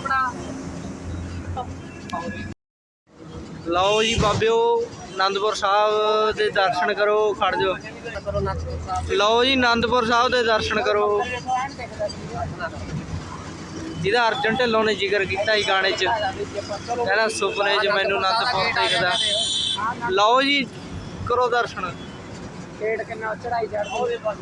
ਬਣਾ ਲਓ ਜੀ ਬਾਬਿਓ ਆਨੰਦਪੁਰ ਸਾਹਿਬ ਦੇ ਦਰਸ਼ਨ ਕਰੋ ਖੜ ਜਾਓ। ਕਰੋ ਨੱਚ ਸਾਹਿਬ ਲਓ ਜੀ ਆਨੰਦਪੁਰ ਸਾਹਿਬ ਦੇ ਦਰਸ਼ਨ ਕਰੋ। ਜਿਹਦਾ ਅਰਜਨ ਢਿੱਲੋਂ ਨੇ ਜ਼ਿਕਰ ਕੀਤਾ ਸੀ ਗਾਣੇ 'ਚ ਕਹਿੰਦਾ ਸੁਪਨੇ 'ਚ ਮੈਨੂੰ ਆਨੰਦਪੁਰ ਦੇਖਦਾ ਲਓ ਜੀ ਕਰੋ ਦਰਸ਼ਨ। ਪੇੜ ਕਿੰਨਾ ਚੜਾਈ ਚੜਦੀ ਉਹਦੇ ਪਾਸ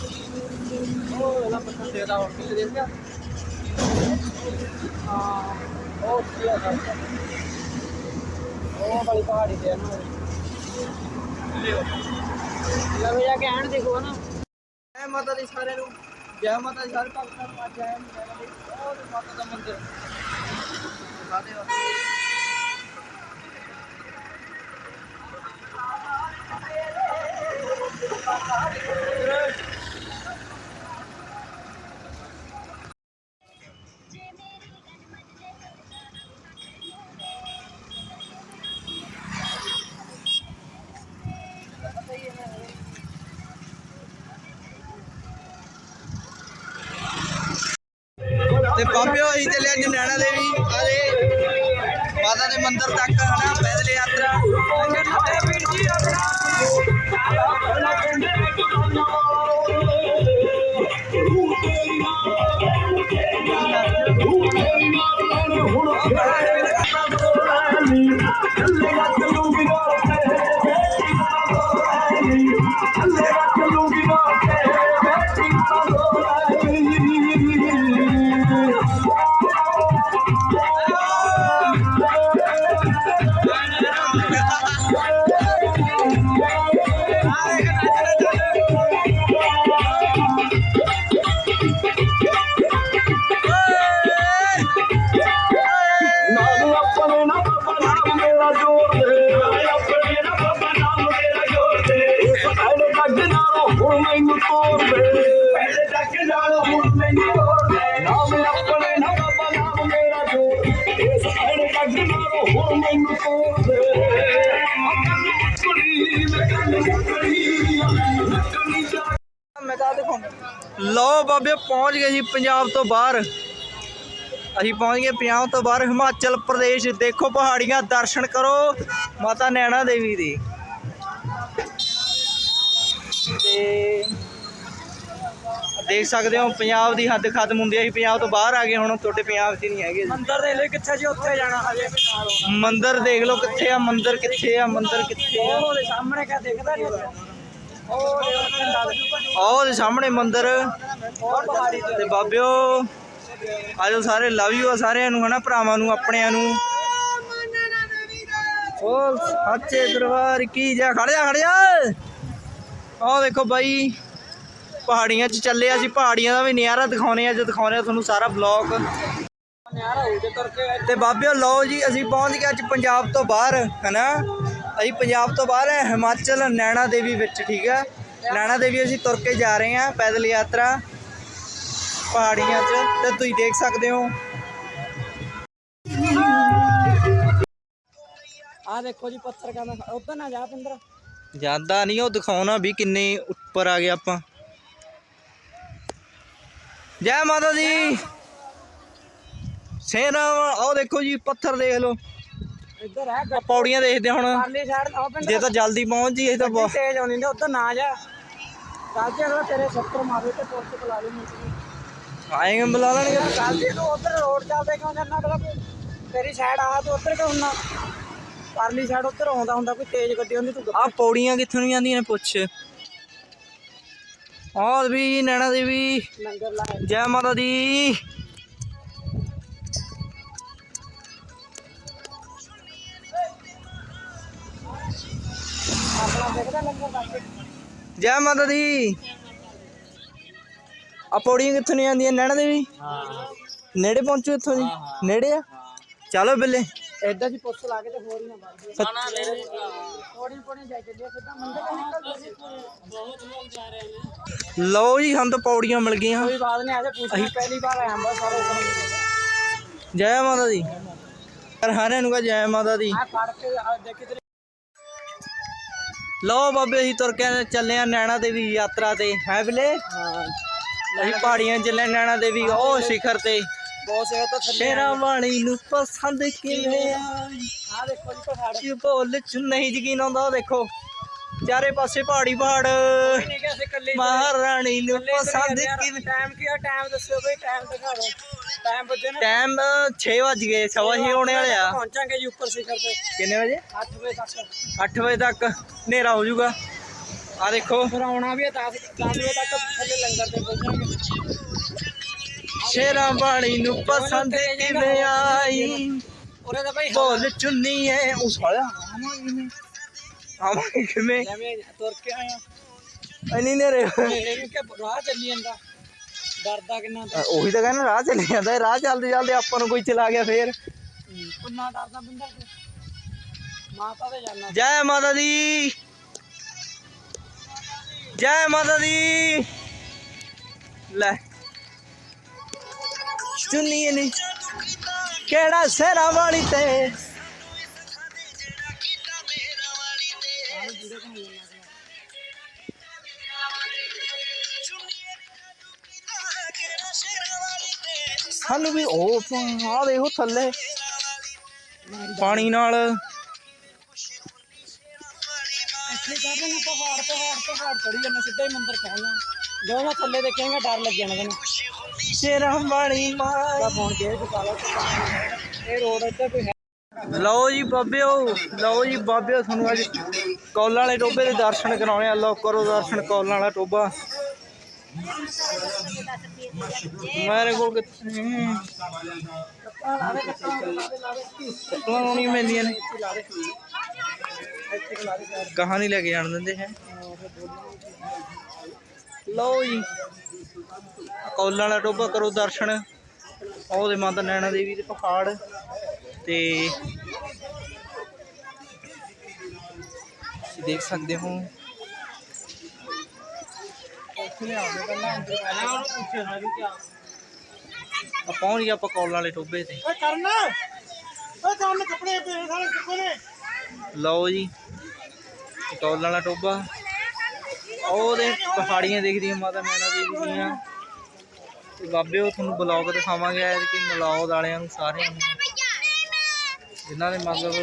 ਉਹ ਇਹਦਾ ਪੱਥਰ ਦੇ ਦਾ ਹੋਰ ਕਿਲੇ ਦੇ ਗਿਆ ਹਾਂ ਉਹ ਕੀ ਆ ਉਹ ਵਾਲੀ ਪਹਾੜੀ ਤੇ ਨਾ। ਲਵੇ ਜਾ ਕੇ ਆਣ ਦੇਖੋ ਨਾ ਜੈ ਮਾਤਾ ਦੀ ਸਾਰਿਆਂ ਨੂੰ, ਜੈ ਮਾਤਾ ਦੀ ਸਾਰੇ ਭਗਤਾਂ ਨੂੰ ਜੈ ਉਹ ਮਾਤਾ ਦਾ ਮੰਦਿਰ। ਦਿਖਾਦੇ ਹੋ ਤੇ ਬਾਬਿਓ ਅਸੀਂ ਚੱਲੇ ਅੱਜ ਨੈਣਾ ਦੇਵੀ ਆਲੇ ਮਾਤਾ ਦੇ ਮੰਦਿਰ ਤੱਕ, ਹਨਾ, ਪੈਦਲ ਯਾਤਰਾ। ਲਓ ਬਾਬੇ, ਪਹੁੰਚ ਗਏ ਜੀ ਪੰਜਾਬ ਤੋਂ ਬਾਹਰ। ਅਸੀਂ ਪਹੁੰਚ ਗਏ ਪੰਜਾਬ ਤੋਂ ਬਾਹਰ। ਹਿਮਾਚਲ ਪ੍ਰਦੇਸ਼, ਦੇਖੋ ਪਹਾੜੀਆਂ, ਦਰਸ਼ਨ ਕਰੋ ਮਾਤਾ ਨੈਣਾ ਦੇਵੀ ਦੀ। ਤੇ ਦੇਖ ਸਕਦੇ ਹੋ ਪੰਜਾਬ ਦੀ ਹੱਦ ਖਤਮ ਹੁੰਦੀ ਹੈ ਅਸੀਂ ਪੰਜਾਬ ਤੋਂ ਬਾਹਰ ਆ ਗਏ ਹੁਣ ਤੁਹਾਡੇ ਪੰਜਾਬ 'ਚ ਨਹੀਂ ਹੈਗੇ ਮੰਦਰ ਦੇ ਲੈ ਕਿੱਥੇ ਜੀ ਉੱਥੇ ਜਾਣਾ ਹਜੇ ਵੀ ਨਾਲ ਹੋਣਾ। ਮੰਦਿਰ ਦੇਖ ਲਓ ਕਿੱਥੇ ਆ ਮੰਦਿਰ ਕਿੱਥੇ ਆ ਮੰਦਿਰ ਕਿੱਥੇ ਆ। ਉਹ ਦੇ ਸਾਹਮਣੇ ਕਿਆ ਦਿਖਦਾ ਨਹੀਂ ਉਹ ਦੇ ਉਹ ਆਹ ਉਹਦੇ ਸਾਹਮਣੇ ਮੰਦਿਰ। ਉਹ ਪਹਾੜੀ ਤੇ। ਤੇ ਬਾਬਿਓ ਆਜੋ ਸਾਰੇ ਲਵ ਯੂ ਆ ਸਾਰਿਆਂ ਨੂੰ ਹਨਾ ਭਰਾਵਾਂ ਨੂੰ ਆਪਣਿਆਂ ਨੂੰ। ਓ ਸੱਚੇ ਦਰਬਾਰ ਕੀ ਜਾ ਖੜ ਜਾ ਖੜ ਜਾ। ਆਹ ਦੇਖੋ ਬਾਈ। ਪਹਾੜੀਆਂ 'ਚ ਚੱਲੇ ਅਸੀਂ ਪਹਾੜੀਆਂ ਦਾ ਵੀ ਨਜ਼ਾਰਾ ਦਿਖਾਉਣੇ ਆ ਜੋ ਦਿਖਾਉਣੇ ਆ ਤੁਹਾਨੂੰ ਸਾਰਾ ਬਲੌਗ ਤੇ ਬਾਬਿਓ ਲਓ ਜੀ ਅਸੀਂ ਪਹੁੰਚ ਗਏ ਅੱਜ ਪੰਜਾਬ ਤੋਂ ਬਾਹਰ ਹਨਾ? ਅਸੀਂ ਪੰਜਾਬ ਤੋਂ ਬਾਹਰ ਹੈ ਹਿਮਾਚਲ ਨੈਣਾ ਦੇਵੀ ਵਿੱਚ ਠੀਕ ਹੈ ਨੈਣਾ ਦੇਵੀ ਅਸੀਂ ਤੁਰ ਕੇ ਜਾ ਰਹੇ ਹਾਂ ਪੈਦਲ ਯਾਤਰਾ ਪਹਾੜੀਆਂ 'ਚ ਤੇ ਤੁਸੀਂ ਦੇਖ ਸਕਦੇ ਹੋ। ਆ ਦੇਖੋ ਜੀ ਪੱਥਰ ਕਹਿੰਦਾ ਉਧਰ ਨਾ ਜਾ ਪਿੰਦਰ। ਜਾਂਦਾ ਨਹੀਂ ਉਹ ਦਿਖਾਉਣਾ ਵੀ ਕਿੰਨੇ ਉੱਪਰ ਆ ਗਏ ਆਪਾਂ। ਜੈ ਮਾਤਾ ਦੀ। ਸੇਨਾ ਆਹ ਦੇਖੋ ਜੀ ਪੱਥਰ ਦੇਖ ਲਓ। ਇੱਧਰ ਹੈ ਆਹ ਪੌੜੀਆਂ ਦੇਖਦੇ ਹੁਣ। ਪਰਲੀ ਸਾਈਡ ਉਹ ਪਿੰਡ ਜੇ ਤਾਂ ਜਲਦੀ ਪਹੁੰਚ ਜੀ ਇਹ ਤਾਂ ਬਹੁਤ ਤੇਜ਼ ਆਉਂਦੀ ਨੇ ਉਧਰ ਨਾ ਜਾ। ਕੱਲ ਤੇ ਅਗਲਾ ਤੇਰੇ ਸੱਤਰ ਮਾਰੇ ਤੇ ਪੁਲਿਸ ਬੁਲਾ ਲਈ ਮੈਨੂੰ ਆਏਂਗੇ ਬੁਲਾ ਲੈਣਗੇ। ਕੱਲ ਤੇ ਤੂੰ ਉਧਰ ਰੋਡ ਚੱਲਦੇ ਕਿਉਂ ਜਾਂਦਾ ਅਗਲਾ ਤੇਰੀ ਸਾਈਡ ਆ ਤੂੰ ਉਧਰ ਕਿਉਂ ਹੁੰਨਾ ਪਰਲੀ ਸਾਈਡ ਉਧਰ ਆਉਂਦਾ ਹੁੰਦਾ ਕੋਈ ਤੇਜ਼ ਗੱਡੀ ਹੁੰਦੀ ਤੂੰ ਆ ਪੌੜੀਆਂ ਕਿੱਥੋਂ ਨੂੰ ਜਾਂਦੀਆਂ ਨੇ ਪੁੱਛ। ਆਹ ਵੀ ਨੈਣਾ ਦੇਵੀ। ਲੰਗਰ ਜੈ ਮਾਤਾ ਦੀ। ਜੈ ਮਾਤਾ ਦੀ। ਆ ਪੌੜੀਆਂ ਕਿੱਥੋਂ ਨੂੰ ਜਾਂਦੀਆਂ ਨੈਣਾ ਦੇਵੀ? ਹਾਂ। ਨੇੜੇ ਪਹੁੰਚੋ ਇੱਥੋਂ ਜੀ ਨੇੜੇ ਆ? ਚਲੋ ਬਿੱਲੇ। ਐਦਾਂ ਜੀ ਪੁੱਛ ਲਾ ਕੇ ਤੇ ਹੋਰ ਹੀ ਨਾ ਲੈ ਥੋੜੀ ਥੋੜੀ ਜਾਈ ਚੱਲਿਆ ਸਿੱਧਾ ਮੰਦਰ ਤੋਂ ਨਿਕਲ ਜੀ ਬਹੁਤ ਲੋਕ ਜਾ ਰਹੇ ਨੇ। ਲਓ ਜੀ ਸਾਨੂੰ ਤਾਂ ਪੌੜੀਆਂ ਮਿਲ ਗਈਆਂ। ਕੋਈ ਬਾਤ ਨਹੀਂ ਆਜੇ ਪੁੱਛ ਪਹਿਲੀ ਵਾਰ ਆਇਆ ਬਸ ਸਾਰੇ ਜੈ ਮਾਤਾ ਦੀ। ਯਾਰ ਸਾਰਿਆਂ ਨੂੰ ਕਹ ਜੈ ਮਾਤਾ ਦੀ। ਲਓ ਬਾਬੇ ਅਸੀਂ ਤੁਰ ਕੇ ਚੱਲੇ ਆ ਨੈਣਾ ਦੇਵੀ ਯਾਤਰਾ ਤੇ। ਹੈ ਬਿਲੇ ਹਾਂ। ਅਸੀਂ ਪਹਾੜੀਆਂ 'ਚ ਚੱਲੇ ਨੈਣਾ ਦੇਵੀ ਉਹ ਸਿਖਰ ਤੇ। ਬਹੁਤ ਸੇ ਤਾਂ ਥੱਲੇ ਸ਼ੇਰਾ ਵਾਲੀ ਨੂੰ ਪਸੰਦ ਕਿਵੇਂ ਆਈ ਆ ਦੇਖੋ ਜੀ ਪਹਾੜ। ਚ ਬੋਲ ਚ ਨਹੀਂ ਯਕੀਨ ਆਉਂਦਾ ਦੇਖੋ। ਚਾਰੇ ਪਾਸੇ ਪਹਾੜੀ ਪਹਾੜ। ਨਹੀਂ ਮਹਾਰਾਣੀ ਨੂੰ ਪਸੰਦ ਕਿਵੇਂ? ਟਾਈਮ ਕੀ ਆ? ਟਾਈਮ ਦੱਸਿਓ ਬਈ ਟਾਈਮ ਦਿਖਾ ਦਿਓ। ਟਾਈਮ ਬੱਜੇ ਨਾ। ਟਾਈਮ 6 ਵਜ ਗਏ ਸਵਾ ਛੇ ਹੋਣੇ ਵਾਲੇ ਆ। ਪਹੁੰਚਾਂਗੇ ਜੀ ਉੱਪਰ ਸਿਖਰ ਤੇ। ਕਿੰਨੇ ਵਜੇ? 8 ਵਜੇ ਤੱਕ। 8 ਵਜੇ ਤੱਕ ਹਨੇਰਾ ਹੋ ਜਾਊਗਾ। ਆ ਦੇਖੋ। ਫਿਰ ਆਉਣਾ ਵੀ ਹੈ 10 10 ਵਜੇ ਤੱਕ ਥੱਲੇ ਲੰਗਰ ਤੇ ਪਹੁੰਚਾਂਗੇ। ਸ਼ੇਰਾਂ ਵਾਲੀ ਨੂੰ ਪਸੰਦ ਕਿਵੇਂ ਆਈ? ਉਰੇ ਤਾਂ ਬਈ ਬੋਲ ਚੁੰਨੀ ਐ ਉਹ ਸਾਲਿਆ ਆਵਾਂਗੇ ਕਿਵੇਂ? ਤੁਰ ਕੇ ਆਇਆ। ਇੰਨੀ ਨੇਰੇ ਇਹ ਕਿ ਰਾਹ ਚੱਲੀ ਜਾਂਦਾ। ਡਰਦਾ ਕਿੰਨਾ ਉਹੀ ਤਾਂ ਕਹਿੰਦਾ ਰਾਹ ਚੱਲੇ ਜਾਂਦਾ। ਇਹ ਰਾਹ ਚੱਲਦੇ ਚੱਲਦੇ ਆਪਾਂ ਨੂੰ ਕੋਈ ਚਲਾ ਗਿਆ ਫੇਰ। ਕਿੰਨਾ ਡਰਦਾ ਬੰਦਾ ਮਾਤਾ ਤੇ ਜਾਣਾ ਜੈ ਮਾਤਾ ਦੀ। ਜੈ ਮਾਤਾ ਦੀ। ਲੈ। ਚੁੰਨੀ ਨੇ ਕਿਹੜਾ ਸਹਿਰਾ ਵਾਲੀ ਤੇ? ਸਾਨੂੰ ਵੀ ਉਹ ਆ ਦੇਖੋ ਥੱਲੇ। ਪਾਣੀ ਨਾਲ। ਇੱਥੇ ਕਰ ਲੈਣਾ ਪਹਾੜ ਪਹਾੜ ਪਹਾੜ ਚੜੀ ਜਾਣਾ ਸਿੱਧਾ ਹੀ ਮੰਦਰ ਪਹੁੰਚਣਾ ਜਦੋਂ ਮੈਂ ਥੱਲੇ ਦੇਖੇਂਗਾ ਡਰ ਲੱਗ ਜਾਣਾ ਤੈਨੂੰ। ਸ਼ੇਰਾਂ ਵਾਲੀ ਮਾਂ ਦਾ ਫੋਨ ਕੇ ਪਾ ਲਓ ਇਹ ਰੋਡ ਇੱਥੇ ਕੋਈ ਹੈ ਲਓ ਜੀ ਬਾਬਿਓ, ਲਓ ਜੀ ਬਾਬਿਓ, ਤੁਹਾਨੂੰ ਅੱਜ ਕੌਲਾਂ ਵਾਲੇ ਟੋਬੇ ਦੇ ਦਰਸ਼ਨ ਕਰਾਉਣੇ ਆ। ਲਓ, ਕਰੋ ਦਰਸ਼ਨ ਕੌਲਾਂ ਵਾਲਾ ਟੋਬਾ ਮੇਰੇ ਕੋਲ ਕਿੱਥੇ ਚੱਪਲਾਂ ਲਾਉਣੀਆਂ ਪੈਂਦੀਆਂ ਨੇ। ਕਹਾਂ ਨਹੀਂ ਲੈ ਕੇ ਜਾਣ ਦਿੰਦੇ ਹੈ? ਲਓ ਜੀ। ਕੌਲਾਂ ਵਾਲਾ ਟੋਬਾ ਕਰੋ ਦਰਸ਼ਨ। ਉਹਦੇ ਮਾਤਾ ਨੈਣਾ ਦੇਵੀ ਦੇ ਪਹਾੜ। ਤੇ ਤੁਸੀਂ ਦੇਖ ਸਕਦੇ ਹੋ। ਆ ਪਹੁੰਚ ਗਿਆ ਆਪਾਂ ਕੌਲਾਂ ਵਾਲੇ ਟੋਬੇ ਤੇ। ਓਏ ਕਰਨਾ। ਓਏ ਕੰਮ ਕੱਪੜੇ ਪਏ ਸਾਰੇ ਚੁੱਕੋ ਨੇ। ਲਓ ਜੀ। ਇਹ ਕੌਲਾਂ ਵਾਲਾ ਟੋਬਾ ਉਹਦੇ ਪਹਾੜੀਆਂ ਦਿਖਦੀਆਂ ਮਾਤਾ ਨੈਣਾ ਦੇਖਦੀਆਂ। ਤੇ ਬਾਬੇ ਉਹ ਤੁਹਾਨੂੰ ਬਲੌਗ ਦਿਖਾਵਾਂਗੇ ਐਦ ਕਿ ਮਲੌਦ ਵਾਲਿਆਂ ਨੂੰ ਸਾਰਿਆਂ ਨੂੰ। ਜਿਨ੍ਹਾਂ ਦੇ ਮਤਲਬ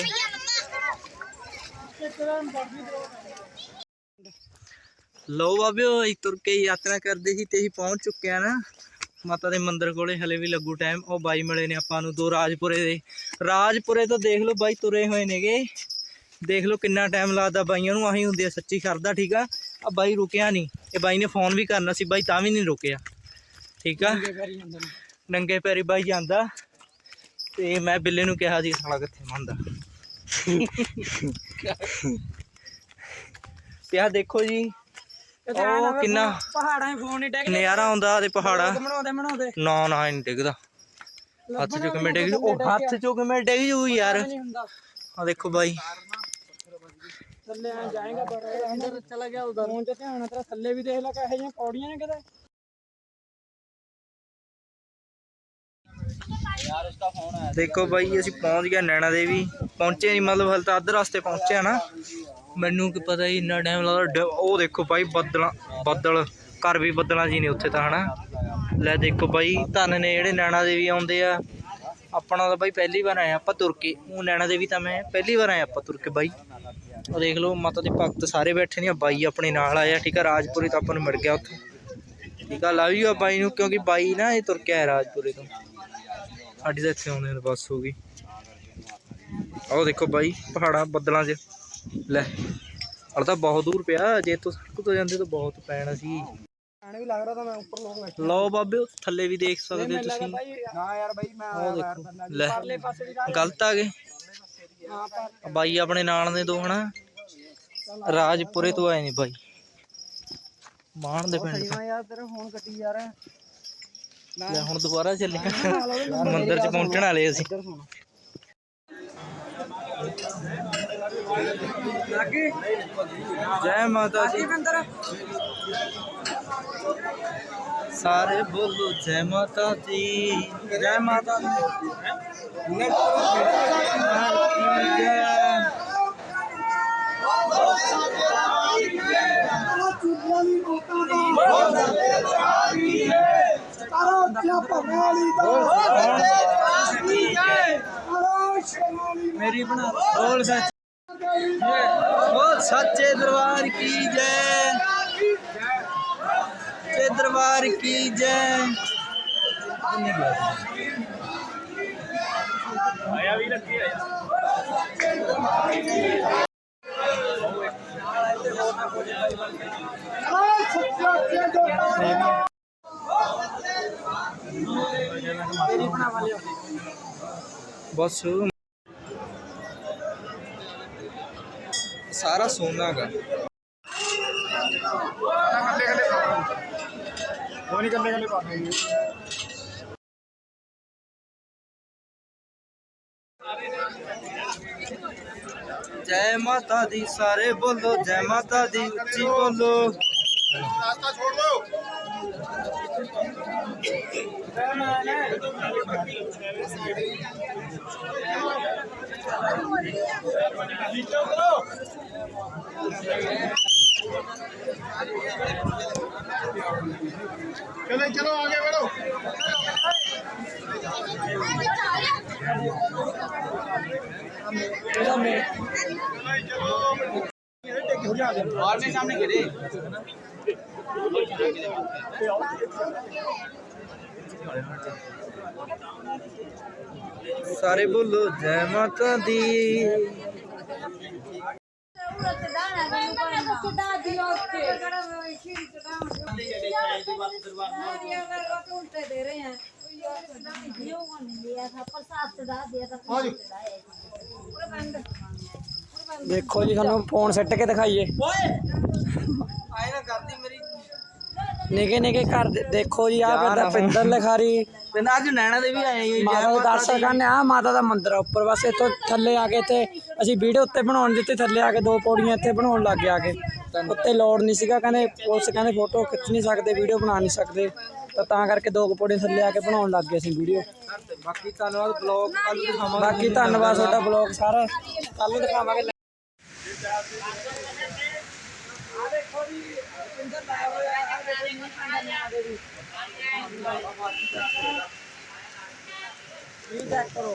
ਲੋ ਬਾਬਿਓ ਅਸੀਂ ਤੁਰ ਕੇ ਯਾਤਰਾ ਕਰਦੇ ਸੀ ਤੇ ਅਸੀਂ ਪਹੁੰਚ ਚੁੱਕੇ ਆ ਨਾ। ਮਾਤਾ ਦੇ ਮੰਦਿਰ ਕੋਲੇ, ਹਲੇ ਵੀ ਲੱਗੂ ਟਾਈਮ ਉਹ ਬਾਈ ਮਿਲੇ ਨੇ ਆਪਾਂ ਨੂੰ, ਦੋ ਰਾਜਪੁਰੇ ਦੇ। ਰਾਜਪੁਰੇ ਤੋਂ ਦੇਖ ਲਓ ਬਾਈ ਤੁਰੇ ਹੋਏ ਨੇਗੇ। ਦੇਖ ਲਓ ਕਿੰਨਾ ਟਾਈਮ ਲੱਗਦਾ ਬਾਈਆਂ ਨੂੰ, ਆਹੀ ਹੁੰਦੀ ਆ ਸੱਚੀ ਕਰਦਾ ਠੀਕ ਆ। ਆ ਬਾਈ ਰੁਕਿਆ ਨਹੀਂ ਇਹ ਬਾਈ ਨੇ ਫੋਨ ਵੀ ਕਰਨਾ ਸੀ ਬਾਈ ਤਾਂ ਵੀ ਨਹੀਂ ਰੁਕਿਆ। ਠੀਕ ਆ? ਨੰਗੇ ਪੈਰੀ ਬਾਈ ਜਾਂਦਾ। ਤੇ ਮੈਂ ਬਿੱਲੇ ਨੂੰ ਕਿਹਾ ਸੀ ਸਾਲਾ ਕਿੱਥੇ ਮੰਨਦਾ। ਤੇ ਆ ਦੇਖੋ ਜੀ ਉਹ ਕਿੰਨਾ ਪਹਾੜਾਂ 'ਚ ਫੋਨ ਨਹੀਂ ਡੈਗ ਨਜ਼ਾਰਾ ਆਉਂਦਾ ਤੇ ਪਹਾੜਾ। ਬਣਾਉਂਦੇ ਬਣਾਉਂਦੇ। ਨਾ ਨਾ ਨਹੀਂ ਡਿੱਗਦਾ। ਹੱਥ ਚੋਂ ਕਿਵੇਂ ਡਿੱਗ ਜੂ ਉਹ ਹੱਥ ਚੋਂ ਕਿਵੇਂ ਡਿੱਗ ਜੂ ਯਾਰ। ਆ ਦੇਖੋ ਬਾਈ। ਥੱਲੇ ਆ ਜਾਏਗਾ ਬੜਾ ਅੰਦਰ ਚਲਾ ਗਿਆ ਉਧਰ। ਫੋਨ 'ਚ ਧਿਆਨ ਤੇਰਾ ਥੱਲੇ ਵੀ ਦੇਖ ਲੈ ਕਿਹੋ ਜਿਹੀਆਂ ਪੌੜੀਆਂ ਨੇ ਕਿਤੇ। ਦੇਖੋ ਬਾਈ ਅਸੀਂ ਪਹੁੰਚ ਗਏ ਨੈਣਾ ਦੇਵੀ। ਪਹੁੰਚੇ ਨਹੀਂ ਮਤਲਬ ਹਲ ਤਾਂ ਅੱਧ ਰਸਤੇ ਪਹੁੰਚੇ ਆ ਨਾ। ਮੈਨੂੰ ਕੀ ਪਤਾ ਹੀ ਇੰਨਾ ਟਾਈਮ ਲੱਗਦਾ। ਉਹ ਦੇਖੋ ਬਾਈ ਬੱਦਲਾਂ ਬੱਦਲ। ਘਰ ਵੀ ਬੱਦਲਾਂ ਜੀ ਨੇ ਉੱਥੇ ਤਾਂ ਹਨਾ। ਲੈ ਦੇਖੋ ਬਾਈ ਧੰਨ ਨੇ ਜਿਹੜੇ ਨੈਣਾ ਦੇਵੀ ਆਉਂਦੇ ਆ। ਆਪਣਾ ਤਾਂ ਬਾਈ ਪਹਿਲੀ ਵਾਰ ਆਏ ਆਪਾਂ ਤੁਰ ਕੇ ਉਹ ਨੈਣਾ ਦੇਵੀ ਤਾਂ ਮੈਂ ਪਹਿਲੀ ਵਾਰ ਆਇਆ ਆਪਾਂ ਤੁਰ ਕੇ ਬਾਈ। ਉਹ ਦੇਖ ਲਓ ਮਾਤਾ ਦੇ ਭਗਤ ਸਾਰੇ ਬੈਠੇ ਨੇ ਬਾਈ ਆਪਣੇ ਨਾਲ ਆਇਆ ਠੀਕ ਆ ਰਾਜਪੁਰੇ ਤਾਂ ਆਪਾਂ ਨੂੰ ਮਿਲ ਗਿਆ ਉੱਥੇ। ਠੀਕ ਆ ਲਵ ਯੂ ਆ ਬਾਈ ਨੂੰ ਕਿਉਂਕਿ ਬਾਈ ਨਾ ਇਹ ਤੁਰ ਕੇ ਆਇਆ ਰਾਜਪੁਰੇ ਤੋਂ। ਸਾਡੀ ਤਾਂ ਇੱਥੇ ਆਉਂਦੇ ਨੂੰ ਬੱਸ ਹੋ ਗਈ। ਆਹ ਦੇਖੋ ਬਾਈ ਪਹਾੜਾਂ ਬੱਦਲਾਂ 'ਚ ਲੈ ਹਲ ਤਾਂ ਬਹੁਤ ਦੂਰ ਪਿਆ ਜੇ ਤੋਂ ਸੜਕ ਤੋਂ ਜਾਂਦੇ ਤਾਂ ਬਹੁਤ ਪੈਣਾ ਸੀ। ਆਣੇ ਵੀ ਲੱਗ ਰਿਹਾ ਤਾਂ ਮੈਂ ਉੱਪਰ ਲੋਕ ਬੈਠੇ। ਲਓ ਬਾਬੇ ਥੱਲੇ ਵੀ ਦੇਖ ਸਕਦੇ ਹੋ ਤੁਸੀਂ। ਭਾਈ ਹਾਂ ਯਾਰ ਬਾਈ ਮੈਂ ਉਹ ਦੇਖੋ ਲੈ ਗਲਤ ਆ ਗਏ। ਬਾਈ ਆਪਣੇ ਨਾਲ ਦੇ ਦੋ ਹਨਾ। ਰਾਜਪੁਰੇ ਤੋਂ ਆਏ ਨੇ ਬਾਈ। ਮਾਣ ਦੇ ਪਿੰਡ ਤੋਂ। ਯਾਰ ਤੇਰਾ ਫੋਨ ਕੱਟੀ ਯਾਰ ਲੈ ਹੁਣ ਦੁਬਾਰਾ ਚੱਲੇ ਮੰਦਿਰ 'ਚ ਪਹੁੰਚਣ ਵਾਲੇ ਅਸੀਂ। ਲੱਗੀ ਜੈ ਮਾਤਾ ਲੱਗੀ ਮਾਤਾ ਦੀ ਜੈ ਮਾਤਾ ਦੀ ਮੇਰੀ ਬਣਾ ਬੋਲ ਸੱਚ ਬੋਲ ਸੱਚੇ ਦਰਬਾਰ ਕੀ ਜੈ ਸੱਚੇ ਦਰਬਾਰ ਕੀ ਜੈ ਮੇਰੀ ਬਣਾ ਵਾਲਿਓ ਬਸ ਸਾਰਾ ਸੋਨਾ ਗਾ ਨਹੀਂ ਕੱਲੇ ਕੱਲੇ ਪਾ ਜੈ। ਮਾਤਾ ਦੀ, ਸਾਰੇ ਬੋਲੋ, ਜੈ ਮਾਤਾ ਦੀ, ਉੱਚੀ ਬੋਲੋ। ਰਾਸਤਾ ਛੋੜ ਦੋ चले चलो आगे बढ़ो और भी सामने गिरे सारे बोलो जय माता दी ਦੇਖੋ ਜੀ ਤੁਹਾਨੂੰ ਫੋਨ ਸੱਟ ਕੇ ਦਿਖਾਈਏ। ਆਏ ਨਾ ਕਰਦੀ ਮੇਰੀ। ਨਿਕੇ ਨਿਕੇ ਘਰ ਦੇ- ਦੇਖੋ ਜੀ ਆ ਬੰਦਾ ਪਿੰਦਰ ਲਿਖਾਰੀ ਪਿੰਡ ਅੱਜ ਨੈਣਾ ਦੇ ਵੀ ਆਏ ਜੈ ਮਾਤਾ ਦੇ ਦਰਸ਼ਨ ਕਰਨੇ ਆ ਮਾਤਾ ਦਾ ਮੰਦਿਰ ਆ ਉੱਪਰ ਬਸ ਇੱਥੋਂ ਥੱਲੇ ਆ ਕੇ ਇੱਥੇ ਅਸੀਂ ਵੀਡੀਓ ਉੱਤੇ ਬਣਾਉਣ ਦਿੱਤੇ ਥੱਲੇ ਆ ਕੇ ਦੋ ਪੌੜੀਆਂ ਇੱਥੇ ਬਣਾਉਣ ਲੱਗ ਗਿਆ ਕੇ। ਉੱਤੇ ਲੋਡ ਨਹੀਂ ਸੀਗਾ ਕਹਿੰਦੇ ਪੁਲਿਸ ਕਹਿੰਦੇ ਫੋਟੋ ਖਿੱਚ ਨਹੀਂ ਸਕਦੇ ਵੀਡੀਓ ਬਣਾ ਨਹੀਂ ਸਕਦੇ। ਤਾਂ ਤਾਂ ਕਰਕੇ ਦੋ ਕੁ ਪੌੜੀਆਂ ਥੱਲੇ ਆ ਕੇ ਬਣਾਉਣ ਲੱਗ ਗਏ ਅਸੀਂ ਵੀਡੀਓ। ਬਾਕੀ ਧੰਨਵਾਦ ਬਲੌਗ ਕੱਲ ਦਿਖਾਵਾਂਗੇ। ਬਾਕੀ ਧੰਨਵਾਦ ਤੁਹਾਡਾ ਬਲੌਗ ਸਾਰਾ। ਕੱਲ ਨੂੰ ਦਿਖਾਵਾਂਗੇ। করো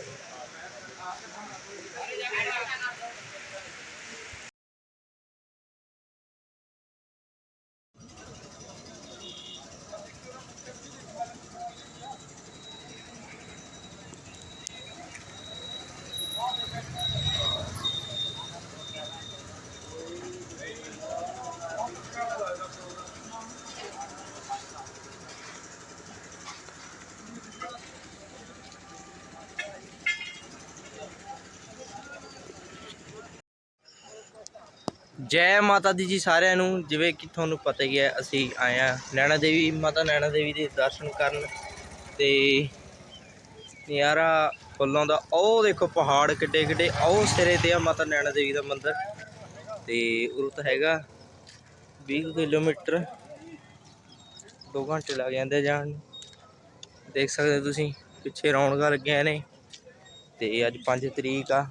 ਜੈ ਮਾਤਾ ਦੀ ਜੀ ਸਾਰਿਆਂ ਨੂੰ, ਜਿਵੇਂ ਕਿ ਤੁਹਾਨੂੰ ਪਤਾ ਹੀ ਹੈ, ਅਸੀਂ ਆਏ ਆ ਨੈਣਾ ਦੇਵੀ, ਮਾਤਾ ਨੈਣਾ ਦੇਵੀ ਦੇ ਦਰਸ਼ਨ ਕਰਨ ਤੇ ਨਜ਼ਾਰਾ ਫੁੱਲਾਂ ਦਾ, ਉਹ ਦੇਖੋ ਪਹਾੜ ਕਿੱਡੇ ਕਿੱਡੇ, ਉਹ ਸਿਰੇ ਤੇ ਆ ਮਾਤਾ ਨੈਣਾ ਦੇਵੀ ਦਾ ਮੰਦਿਰ ਤੇ ਉਰਤ ਹੈਗਾ 20 ਕੁ ਕਿਲੋਮੀਟਰ। 2 ਘੰਟੇ ਲੱਗ ਜਾਂਦੇ ਜਾਣ ਨੂੰ। ਦੇਖ ਸਕਦੇ ਤੁਸੀਂ, ਪਿੱਛੇ ਰੌਣਕਾਂ ਲੱਗੀਆਂ ਨੇ ਤੇ ਅੱਜ 5 ਤਰੀਕ ਆ।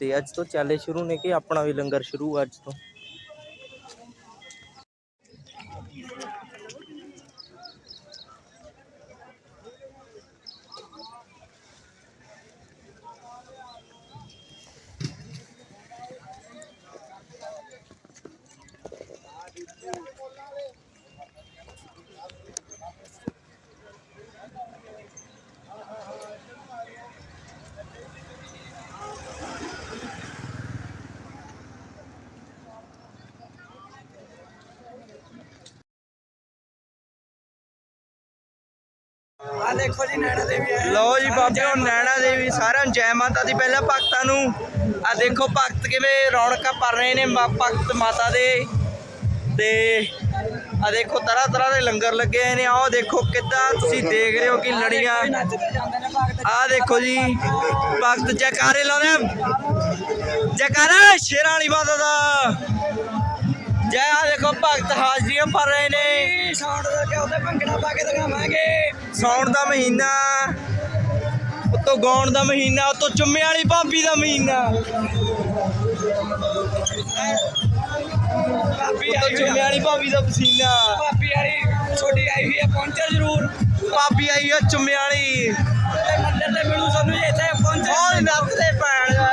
ਤੇ ਅੱਜ ਤੋਂ ਚਾਲੇ ਸ਼ੁਰੂ ਨੇ ਕਿ ਆਪਣਾ ਵੀ ਲੰਗਰ ਸ਼ੁਰੂ ਅੱਜ ਤੋਂ? ਦੇਖੋ ਜੀ ਨੈਣਾ ਦੇਵੀ ਆਏ ਲਓ ਜੀ ਬਾਬਿਓ ਨੈਣਾ ਦੇਵੀ ਸਾਰਿਆਂ ਨੂੰ ਜੈ ਮਾਤਾ ਦੀ ਪਹਿਲਾਂ ਭਗਤਾਂ ਨੂੰ। ਆ ਦੇਖੋ ਭਗਤ ਕਿਵੇਂ ਰੌਣਕਾਂ ਭਰ ਰਹੇ ਨੇ ਮਾ- ਭਗਤ ਮਾਤਾ ਦੇ। ਤੇ ਆ ਦੇਖੋ ਤਰ੍ਹਾਂ ਤਰ੍ਹਾਂ ਦੇ ਲੰਗਰ ਲੱਗੇ ਹੋਏ ਨੇ। ਆਹ ਦੇਖੋ ਕਿੱਦਾਂ ਤੁਸੀਂ ਦੇਖ ਰਹੇ ਹੋ ਕਿ ਲੜੀਆਂ। ਨੱਚਦੇ ਜਾਂਦੇ ਨੇ ਭਗਤ। ਆ ਦੇਖੋ ਜੀ ਭਗਤ ਜੈਕਾਰੇ ਲਾਉਂਦੇ ਆ। ਜੈਕਾਰਾ ਸ਼ੇਰਾਂ ਵਾਲੀ ਬਾਤ ਦਾ। ਜੈ ਆ ਦੇਖੋ ਭਗਤ ਹਾਜ਼ਰੀਆਂ ਭਰ ਰਹੇ ਨੇ। ਸਾਊਂਡ ਦਾ ਕਿ ਉਹਦੇ ਭੰਗੜਾ ਪਾ ਕੇ ਦਿਖਾਵਾਂਗੇ। ਸੌਣ ਦਾ ਮਹੀਨਾ ਉਤੋਂ ਗਾਉਣ ਦਾ ਮਹੀਨਾ ਉਤੋਂ ਚੁੰਮੇ ਵਾਲੀ ਭਾਬੀ ਦਾ ਮਹੀਨਾ। ਭਾਬੀ ਉਤੋਂ ਆਈ ਹੋਈ ਚੁੰਮੇ ਆ ਵਾਲੀ ਭਾਬੀ ਦਾ ਪਸੀਨਾ। ਭਾਬੀ ਵਾਲੀ ਛੋਟੀ ਆਈ ਹੋਈ ਆ ਪਹੁੰਚਿਆ ਜ਼ਰੂਰ। ਭਾਬੀ ਆਈ ਆ ਚੁੰਮੇ ਵਾਲੀ। ਤੇ ਮੰਦਰ ਤੇ ਮਿਲੂ ਸਾਨੂੰ ਇੱਥੇ ਪਹੁੰਚੇ। ਉਹ ਨੱਚਦੇ ਪੈਣ ਜਾ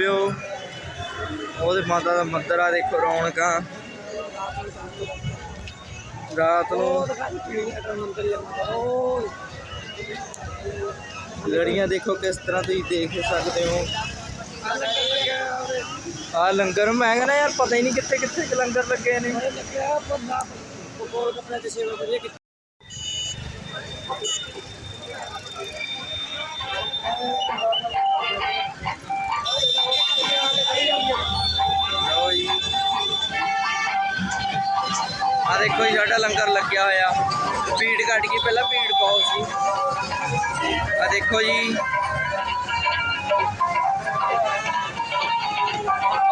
ਲਓ ਜੀ ਬਾਬਿਓ ਉਹਦੇ ਮਾਤਾ ਦਾ ਮੰਦਿਰ ਆ, ਦੇਖੋ ਰੌਣਕਾਂ ਰਾਤ ਨੂੰ ਲੜੀਆਂ ਦੇਖੋ ਕਿਸ ਤਰ੍ਹਾਂ ਤੁਸੀਂ ਦੇਖ ਸਕਦੇ ਹੋ। ਆ ਲੰਗਰ, ਮੈਂ ਕਹਿੰਦਾ ਯਾਰ ਪਤਾ ਹੀ ਨਹੀਂ ਕਿੱਥੇ ਕਿੱਥੇ ਕੁ ਲੰਗਰ ਲੱਗੇ ਨੇ। ਆ ਦੇਖੋ ਜੀ, ਸਾਡਾ ਲੰਗਰ ਲੱਗਿਆ ਹੋਇਆ। ਭੀੜ ਘਟ ਗਈ, ਪਹਿਲਾਂ ਭੀੜ ਬਹੁਤ ਸੀ। ਆ ਦੇਖੋ ਜੀ।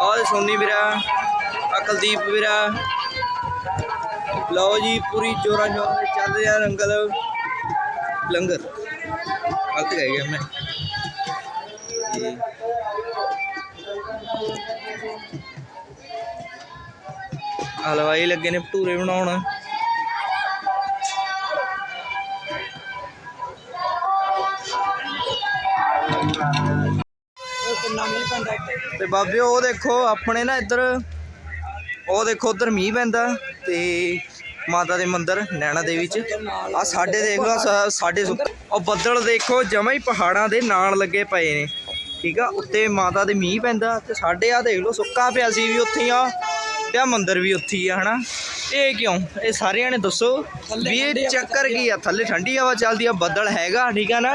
ਆਹ ਸੋਨੀ ਵੀਰਾ ਅਕਲਦੀਪ ਵੀਰਾ। ਲਓ ਜੀ, ਪੂਰੀ ਜੋਰਾਂ ਸ਼ੋਰਾਂ ਨਾਲ ਚੱਲ ਰਿਹਾ ਲੰਗਰ। ਲੰਗਰ। ਗਲਤ ਕਹਿ ਗਿਆ ਮੈਂ। ਜੀ ਹਲਵਾਈ ਲੱਗੇ ਨੇ ਭਟੂਰੇ ਬਣਾਉਣ। ਤੇ ਬਾਬਿਓ, ਉਹ ਦੇਖੋ, ਆਪਣੇ ਨਾ ਇੱਧਰ, ਉਹ ਦੇਖੋ, ਉਧਰ ਮੀਂਹ ਪੈਂਦਾ ਤੇ ਮਾਤਾ ਦੇ ਮੰਦਿਰ, ਨੈਣਾ ਦੇਵੀ ਚ। ਆ ਸਾਡੇ ਦੇਖ ਲਓ ਸਾਡੇ ਸੁ- ਉਹ ਬੱਦਲ ਦੇਖੋ, ਜਮਾ ਹੀ ਪਹਾੜਾਂ ਦੇ ਨਾਲ ਲੱਗੇ ਪਏ ਨੇ। ਠੀਕ ਆ, ਉੱਤੇ ਮਾਤਾ ਦੇ ਮੀਂਹ ਪੈਂਦਾ ਤੇ ਸਾਡੇ ਆ ਦੇਖ ਲਓ, ਸੁੱਕਾ ਪਿਆ ਸੀ ਵੀ ਉੱਥੇ ਆ। ਤੇ ਆ ਮੰਦਿਰ ਵੀ ਉੱਥੇ ਹੀ ਆ ਹਨਾ? ਇਹ ਕਿਉਂ? ਇਹ ਸਾਰਿਆਂ ਨੇ ਦੱਸੋ ਵੀ ਇਹ ਚੱਕਰ ਕੀ ਆ। ਥੱਲੇ ਠੰਡੀ ਹਵਾ ਚੱਲਦੀ ਆ ਬੱਦਲ ਹੈਗਾ ਠੀਕ ਆ ਨਾ?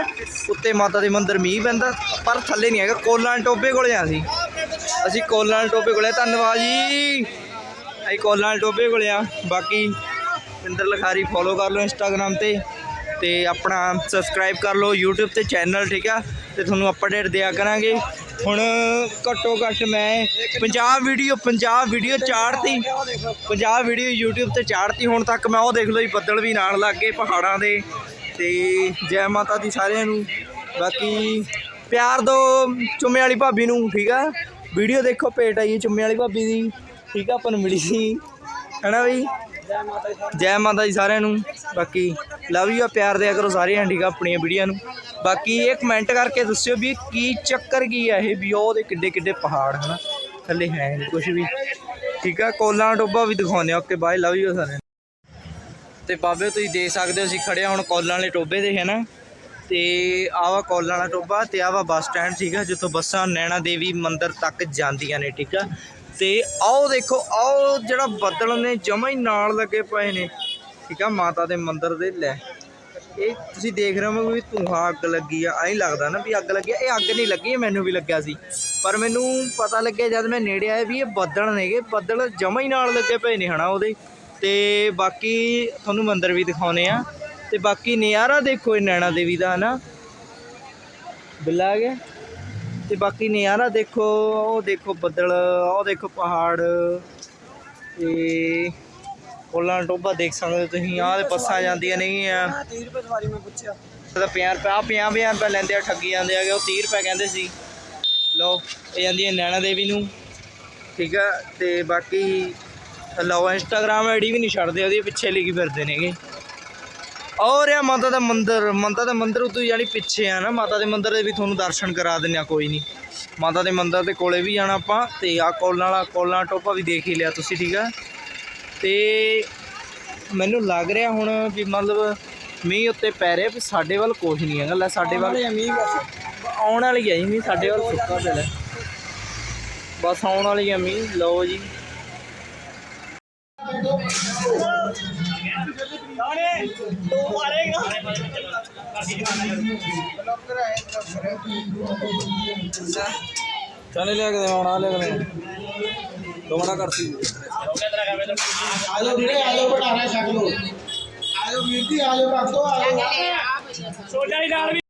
ਉੱਤੇ ਮਾਤਾ ਦੇ ਮੰਦਿਰ ਮੀਂਹ ਪੈਂਦਾ ਪਰ ਥੱਲੇ ਨਹੀਂ ਹੈਗਾ ਕੋਲਾਂ ਟੋਬੇ ਕੋਲੇ ਆ ਅਸੀਂ। ਅਸੀਂ ਕੋਲਾਂ ਟੋਬੇ ਕੋਲੇ ਧੰਨਵਾਦ ਜੀ। ਅਸੀਂ ਕੋਲਾਂ ਟੋਬੇ ਕੋਲੇ ਆ। ਬਾਕੀ ਪਿੰਦਰ ਲਖਾਰੀ ਫੋਲੋ ਕਰ ਲਓ ਇੰਸਟਾਗ੍ਰam ਤੇ ਤੇ ਆਪਣਾ ਸਬਸਕ੍ਰਾਈਬ ਕਰ ਲਓ YouTube ਤੇ ਚੈਨਲ ਠੀਕ ਆ? ਤੇ ਤੁਹਾਨੂੰ ਅਪਡੇਟ ਦਿਆ ਕਰਾਂਗੇ। ਹੁਣ ਘੱਟੋ ਘੱਟ ਮੈਂ 50 ਵੀਡੀਓ 50 ਵੀਡੀਓ ਚਾੜਤੀ ਉਹ 50 ਵੀਡੀਓ YouTube ਤੇ ਚਾੜਤੀ ਹੁਣ ਤੱਕ ਮੈਂ ਉਹ ਦੇਖ ਲਓ ਜੀ, ਬੱਦਲ ਵੀ ਨਾਲ ਲੱਗ ਗਏ ਪਹਾੜਾਂ ਦੇ। ਤੇ ਜੈ ਮਾਤਾ ਦੀ ਸਾਰਿਆਂ ਨੂੰ। ਬਾਕੀ ਪਿਆਰ ਦੋ ਚੁੰਮੇ ਵਾਲੀ ਭਾਬੀ ਨੂੰ, ਠੀਕ ਆ? ਵੀਡੀਓ ਦੇਖੋ ਪੇਟ ਆਈ ਹੈ ਚੁੰਮੇ ਵਾਲੀ ਭਾਬੀ ਦੀ। ਠੀਕ ਆ, ਆਪਾਂ ਨੂੰ ਮਿਲੀ ਸੀ। ਹੈਨਾ ਬਈ? ਜੈ ਮਾਤਾ ਜੀ ਸਾਰਿਆਂ ਨੂੰ। ਬਾਕੀ ਲਵ ਯੂ ਆ, ਪਿਆਰ ਦਿਆ ਕਰੋ ਸਾਰਿਆਂ ਠੀਕ ਆ ਆਪਣੀਆਂ ਵੀਡੀਓ ਨੂੰ। ਬਾਕੀ ਇਹ ਕਮੈਂਟ ਕਰਕੇ ਦੱਸਿਓ ਵੀ ਕੀ ਚੱਕਰ ਕੀ ਆ ਇਹ, ਵੀ ਉਹਦੇ ਕਿੱਡੇ ਕਿੱਡੇ ਪਹਾੜ, ਹਨਾ? ਥੱਲੇ ਹੈ ਨਹੀਂ ਕੁਝ ਵੀ। ਠੀਕ ਆ, ਕੋਲਾਂ ਟੋਬਾ ਵੀ ਦਿਖਾਉਂਦੇ ਆ। ਓਕੇ ਬਾਏ ਲਵ ਯੂ ਸਾਰਿਆਂ ਨੂੰ। ਤੇ ਬਾਬੇ ਤੁਸੀਂ ਦੇਖ ਸਕਦੇ ਹੋ, ਅਸੀਂ ਖੜੇ ਹੁਣ ਕੋਲਾਂ ਵਾਲੇ ਟੋਬੇ ਦੇ ਹੈ ਨਾ ਤੇ ਆਵਾ ਕੋਲਾਂ ਵਾਲਾ ਟੋਬਾ ਤੇ ਆਵਾ ਬੱਸ ਸਟੈਂਡ, ਠੀਕ ਆ? ਜਿੱਥੋਂ ਬੱਸਾਂ ਨੈਣਾ ਦੇਵੀ ਮੰਦਿਰ ਤੱਕ ਜਾਂਦੀਆਂ ਨੇ, ਠੀਕ ਆ? ਤੇ ਆਓ ਦੇਖੋ, ਆਓ ਜਿਹੜਾ ਬੱਦਲ ਨੇ ਜਮਾ ਹੀ ਨਾਲ ਲੱਗੇ ਪਏ ਨੇ। ਠੀਕ ਆ, ਮਾਤਾ ਦੇ ਮੰਦਿਰ ਦੇ, ਲੈ। ਇਹ ਤੁਸੀਂ ਦੇਖ ਰਹੇ ਹੋ ਵੀ ਧੂਆਂ ਅੱਗ ਲੱਗੀ ਆ, ਐਂ ਲੱਗਦਾ ਨਾ ਵੀ ਅੱਗ ਲੱਗੀ ਆ। ਇਹ ਅੱਗ ਨਹੀਂ ਲੱਗੀ, ਇਹ ਮੈਨੂੰ ਵੀ ਲੱਗਿਆ ਸੀ। ਪਰ ਮੈਨੂੰ ਪਤਾ ਲੱਗਿਆ ਜਦ ਮੈਂ ਨੇੜੇ ਆਇਆ ਵੀ ਇਹ ਬੱਦਲ ਨੇਗੇ ਬੱਦਲ ਜਮਾ ਹੀ ਨਾਲ ਲੱਗੇ ਪਏ ਨੇ ਹਨਾ ਉਹਦੇ। ਤੇ ਬਾਕੀ ਤੁਹਾਨੂੰ ਮੰਦਿਰ ਵੀ ਦਿਖਾਉਨੇ ਆ। ਤੇ ਬਾਕੀ ਨਜ਼ਾਰਾ ਦੇਖੋ ਇਹ ਨੈਣਾ ਦੇਵੀ ਦਾ, ਹਨਾ। ਬਿੱਲਾ ਆ ਗਿਆ। ਤੇ ਬਾਕੀ ਨਜ਼ਾਰਾ ਦੇਖੋ ਉਹ ਦੇਖੋ ਬੱਦਲ ਉਹ ਦੇਖੋ ਪਹਾੜ ਤੇ ਕੋਲਾਂ ਟੋਬਾ ਦੇਖ ਸਕਦੇ ਤੁਸੀਂ ਆਹ ਦੇ ਬੱਸਾਂ ਜਾਂਦੀਆਂ ਨਹੀਂ ਆ 30 ਰੁਪਏ ਸਵਾਰੀ ਮੈਂ ਪੁੱਛਿਆ। ਤਾਂ 50 ਰੁਪਏ ਆ 50 50 ਰੁਪਏ ਲੈਂਦੇ ਆ ਠੱਗੀ ਜਾਂਦੇ ਆਗੇ ਉਹ 30 ਰੁਪਏ ਕਹਿੰਦੇ ਸੀ। ਲਓ ਇਹ ਜਾਂਦੀ ਹੈ ਨੈਣਾ ਦੇਵੀ ਨੂੰ। ਠੀਕ ਆ ਤੇ ਬਾਕੀ ਲਓ ਇੰਸਟਾਗ੍ਰਾਮ ਆਈਡੀ ਵੀ ਨਹੀਂ ਛੱਡਦੇ ਉਹਦੇ ਪਿੱਛੇ ਲਿਖੀ ਫਿਰਦੇ ਨੇਗੇ। ਔਰ ਇਹ ਮਾਤਾ ਦਾ ਮੰਦਿਰ ਮਾਤਾ ਦਾ ਮੰਦਿਰ ਉਦੋਂ ਜਾਨੀ ਪਿੱਛੇ ਆ ਨਾ ਮਾਤਾ ਦੇ ਮੰਦਿਰ ਦੇ ਵੀ ਤੁਹਾਨੂੰ ਦਰਸ਼ਨ ਕਰਾ ਦਿੰਦੇ ਆ ਕੋਈ ਨਹੀਂ। ਮਾਤਾ ਦੇ ਮੰਦਿਰ ਦੇ ਕੋਲੇ ਵੀ ਜਾਣਾ ਆਪਾਂ ਤੇ ਆ ਕੋਲਾਂ ਵਾਲਾ ਕੋਲਾਂ ਟੋਪਾ ਵੀ ਦੇਖ ਹੀ ਲਿਆ ਤੁਸੀਂ ਠੀਕ ਆ? ਤੇ ਮੈਨੂੰ ਲੱਗ ਰਿਹਾ ਹੁਣ ਵੀ ਮਤਲਬ ਮੀਂਹ ਉੱਤੇ ਪੈ ਰਿਹਾ ਵੀ ਸਾਡੇ ਵੱਲ ਕੁਝ ਨਹੀਂ ਹੈਗਾ ਲੈ ਸਾਡੇ ਵੱਲ ਮੀਂਹ ਆਉਣ ਵਾਲੀ ਹੈ ਜੀ ਮੀਂਹ ਸਾਡੇ ਵੱਲ ਸੁੱਕਾ ਪਿਆ ਲੈ। ਬਸ ਆਉਣ ਵਾਲੀ ਹੈ ਮੀਂਹ ਲਓ ਜੀ। ਚੱਲ ਲਿਆ ਕੇ ਦੇ ਹੁਣ ਆ ਲਿਆ ਕੇ ਦੇ ਦੋੜਾ ਕਰਤੀ ਆਜੋ ਵੀਰੇ ਆਜੋ ਬਟਾਣਾ ਛਕ ਲੋ ਆਜੋ ਵੀਰ ਜੀ ਆਜੋ ਰੱਖ ਦੋ ਆਜੋ ਭਗਤਾ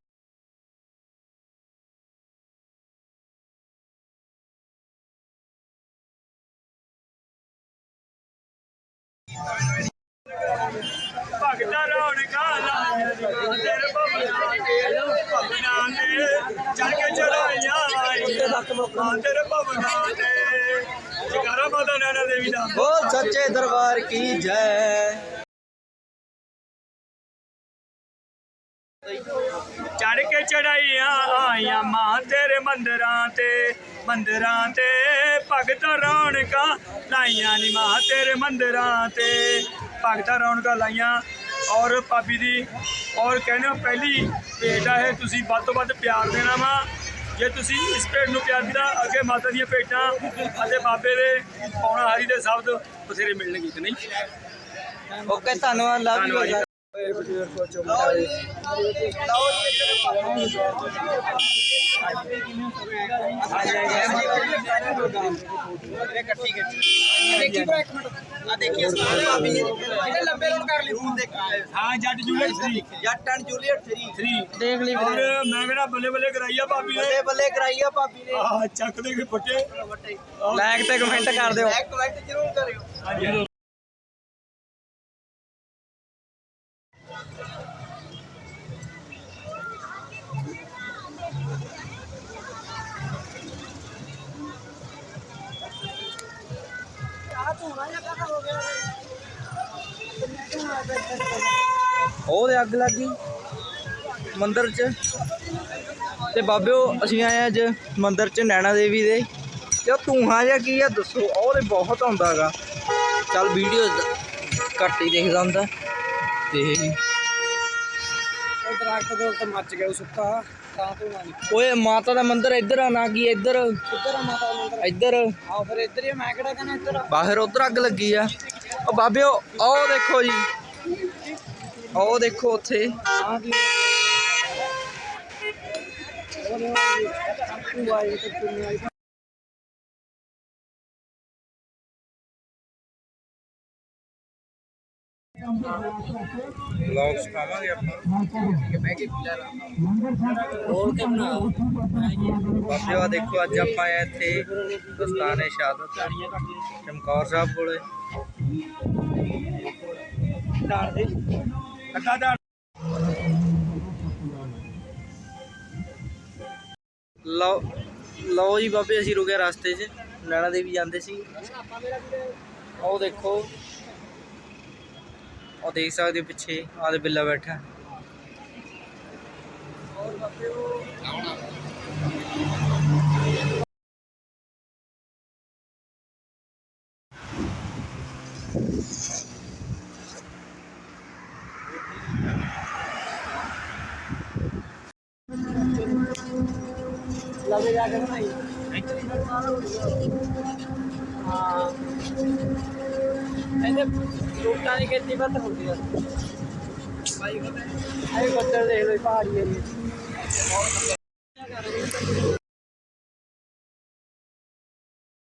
ਚੜਾਈਆਂ ਆਈਆਂ ਮਾਂ ਤੇਰੇ ਮੰਦਰਾਂ ਤੇ ਮੰਦਰਾਂ ਤੇ। ਭਗਤ ਰੌਣਕਾਂ ਲਾਈਆਂ ਨੀ ਮਾਂ ਤੇਰੇ ਮੰਦਰਾਂ ਤੇ। ਭਗਤ ਰੌਣਕਾਂ ਲਾਈਆਂ। ਔਰ ਭਾਬੀ ਦੀ ਔਰ ਕਹਿੰਦੇ ਹੋ ਪਹਿਲੀ ਭੇਟ ਆ ਇਹ ਤੁਸੀਂ ਵੱਧ ਤੋਂ ਵੱਧ ਪਿਆਰ ਦੇਣਾ ਵਾ। ਜੇ ਤੁਸੀਂ ਇਸ ਭੇਟ ਨੂੰ ਪਿਆਰ ਦਿੱਤਾ ਅੱਗੇ ਮਾਤਾ ਦੀਆਂ ਭੇਟਾਂ ਅਤੇ ਬਾਬੇ ਦੇ ਪੌਣਾ ਹਰੀ ਦੇ ਸ਼ਬਦ ਬਥੇਰੇ ਮਿਲਣਗੇ ਕਿ ਨਹੀਂ? ਓਕੇ ਧੰਨਵਾਦ ਲਵ ਧੰਨਵਾਦ ਜੀ। ਦੇਖੀ ਭਰਾ ਇੱਕ ਮਿੰਟ ਆ ਦੇਖੀ ਸਾਰੇ ਭਾਬੀ ਜੀ ਇਹਨੇ ਲੰਬੇ ਰੋਡ ਕਰ ਲਈ ਹੁਣ ਦੇਖ ਹਾਂ ਜੱਟ ਜੂਲੀਅਟ ਸ੍ਰੀ ਜੱਟ ਐਂਡ ਜੂਲੀਅਟ 3 ਸ੍ਰੀ ਦੇਖ ਲਈ ਔਰ ਮੈਂ ਬੱਲੇ ਬੱਲੇ ਕਰਾਈਆ ਭਾਬੀ ਨੇ? ਬੱਲੇ ਬੱਲੇ ਕਰਾਈ ਆ ਭਾਬੀ ਨੇ। ਆਹ ਚੱਕ ਦੇ ਕੇ ਫੱਟੇ। ਲਾਈਕ ਤੇ ਕਮੈਂਟ ਕਰ ਦਿਓ। ਲਾਈਕ ਕਮੈਂਟ ਜ਼ਰੂਰ ਕਰਿਓ। ਉਹਦੇ ਅੱਗ ਲੱਗ ਗਈ ਮੰਦਿਰ 'ਚ। ਤੇ ਬਾਬਿਓ ਅਸੀਂ ਆਏ ਅੱਜ ਮੰਦਿਰ 'ਚ ਨੈਣਾ ਦੇਵੀ ਦੇ। ਤੇ ਉਹ ਧੂਆਂ ਜਿਹਾ ਕੀ ਆ ਦੱਸੋ ਉਹਦੇ ਬਹੁਤ ਆਉਂਦਾ ਹੈਗਾ ਚੱਲ ਵੀਡੀਓ ਘੱਟ ਹੀ ਦੇਖਦਾ ਹੁੰਦਾ। ਤੇ ਉਹ ਦਰਖਤ ਦੇ ਉੱਤੇ ਮੱਚ ਗਿਆ ਉਹ ਸੁੱਕਾ ਤਾਂ ਤੋਂ ਨਾ ਓਏ ਮਾਤਾ ਦਾ ਮੰਦਿਰ ਇੱਧਰ ਆ ਨਾ ਕੀ ਇੱਧਰ। ਕਿੱਧਰ ਆ ਮਾਤਾ ਦਾ ਮੰਦਿਰ? ਇੱਧਰ। ਆਓ ਫਿਰ ਇੱਧਰ ਹੀ ਆ, ਮੈਂ ਕਿਹੜਾ ਕਹਿੰਦਾ ਇੱਧਰ ਆ? ਬਾਹਰ ਉਧਰ ਅੱਗ ਲੱਗੀ ਆ। ਉਹ ਬਾਬਿਓ ਉਹ ਦੇਖੋ ਜੀ। ਉਹ ਦੇਖੋ ਉੱਥੇ ਹਾਂ ਕੀ ਉਹਦੇ ਤੂੰ ਆਈ ਤੇ ਤੂੰ ਆਈ ਵਲੌਗ ਸਿਖਾਵਾਂਗੇ ਆਪਾਂ ਹੋਰ ਕੇ ਬਣਾ ਬਾਬਿਓ ਆ ਦੇਖੋ ਅੱਜ ਆਪਾਂ ਆਏ ਇੱਥੇ ਦਸਤਾਨੇ ਸ਼ਹਾਦਤ ਚਮਕੌਰ ਸਾਹਿਬ ਕੋਲੇ ਡਾਲ ਦੇ ਲਓ ਲਓ ਜੀ ਬਾਬੇ, ਅਸੀਂ ਰੁਕੇ ਰਸਤੇ 'ਚ। ਨੈਣਾ ਦੇਵੀ ਜਾਂਦੇ ਸੀ। ਉਹ ਦੇਖੋ। ਉਹ ਦੇਖ ਸਕਦੇ ਹੋ ਪਿੱਛੇ ਆਦੇ ਬਿੱਲਾ ਬੈਠਾ। ਲਵੇ ਫਰੂਟਾਂ ਹੁੰਦੀ ਆ। ਭਾਈ ਆਏ ਬੱਦਲ ਦੇਖ ਲੋ ਪਹਾੜੀ ਏਰੀਏ।